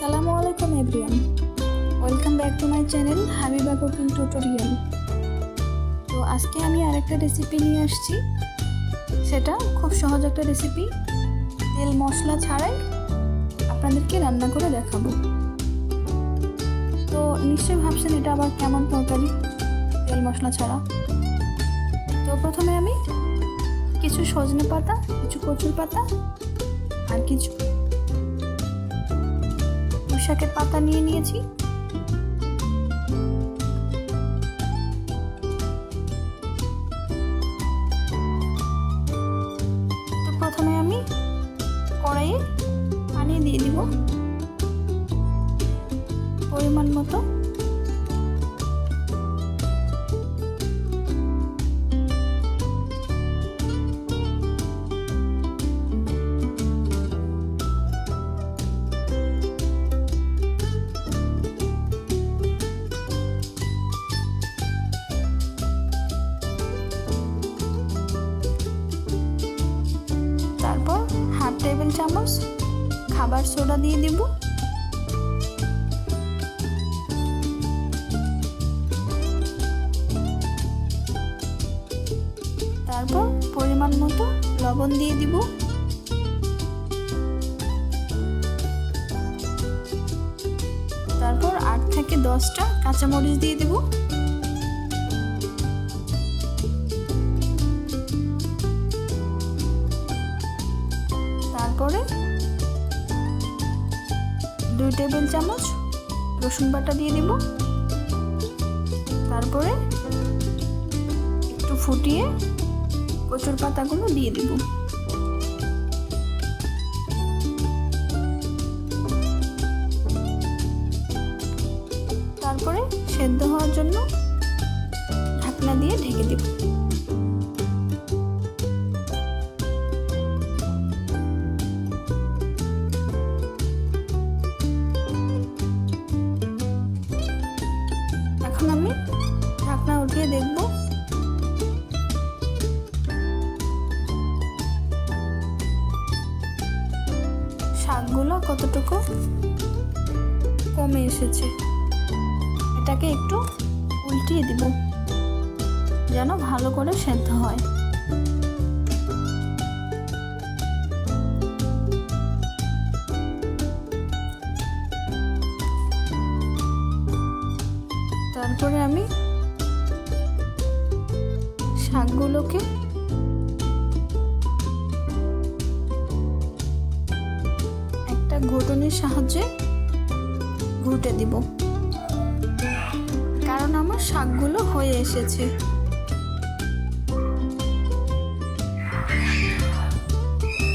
আসসালামু আলাইকুম, everyone. Welcome back to my channel Habiba cooking tutorial. তো আজকে আমি আরেকটা রেসিপি নিয়ে আসছি। সেটা খুব সহজ একটা রেসিপি। তেল মশলা ছাড়াই আপনাদেরকে রান্না করে দেখাবো। তো নিশ্চয়ই ভাবছেন এটা আবার কেমন তরকারি, তেল মশলা ছাড়া? তো প্রথমে আমি কিছু সজনে পাতা, কিছু কচুর পাতা আর কিছু শাকের পাতা নিয়ে নিয়েছি। প্রথমে আমি কড়াইয়ে পানি দিয়ে দিব। পরিমাণ মতো টেবিল চামচ, খাবার সোডা দিয়ে দিব। তারপর পরিমাণ মতো লবণ দিয়ে দিব। তারপর আট থেকে দশটা কাঁচামরিচ দিয়ে দিব। দুই টেবিল চামচ রসুন বাটা দিয়ে দিব। তারপরে একটু ফুটিয়ে কচুর পাতাগুলো দিয়ে দিব। এখন আমি ঢাকনা উঠিয়ে দেখব। শাকগুলো কতটুকু কমে এসেছে, এটাকে একটু উল্টিয়ে দিব, যেন ভালো করে সেদ্ধ হয়। তারপরে আমি শাকগুলোকে একটা ঘুটনির সাহায্যে ঘুটে দিব। কারণ আমার শাকগুলো হয়ে এসেছে।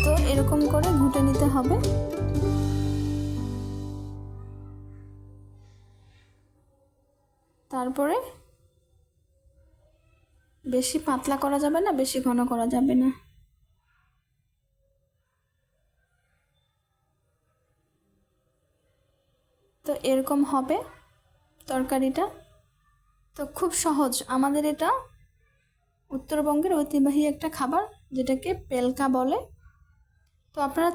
তো এরকম করে ঘুটে নিতে হবে। তারপরে বেশি পাতলা করা যাবে না, বেশি ঘন করা যাবে না। তো এরকম হবে তরকারিটা। তো খুব সহজ, আমাদের এটা উত্তরবঙ্গের ঐতিহ্যবাহী একটা খাবার, যেটাকে পেলকা বলে। তো আপনারা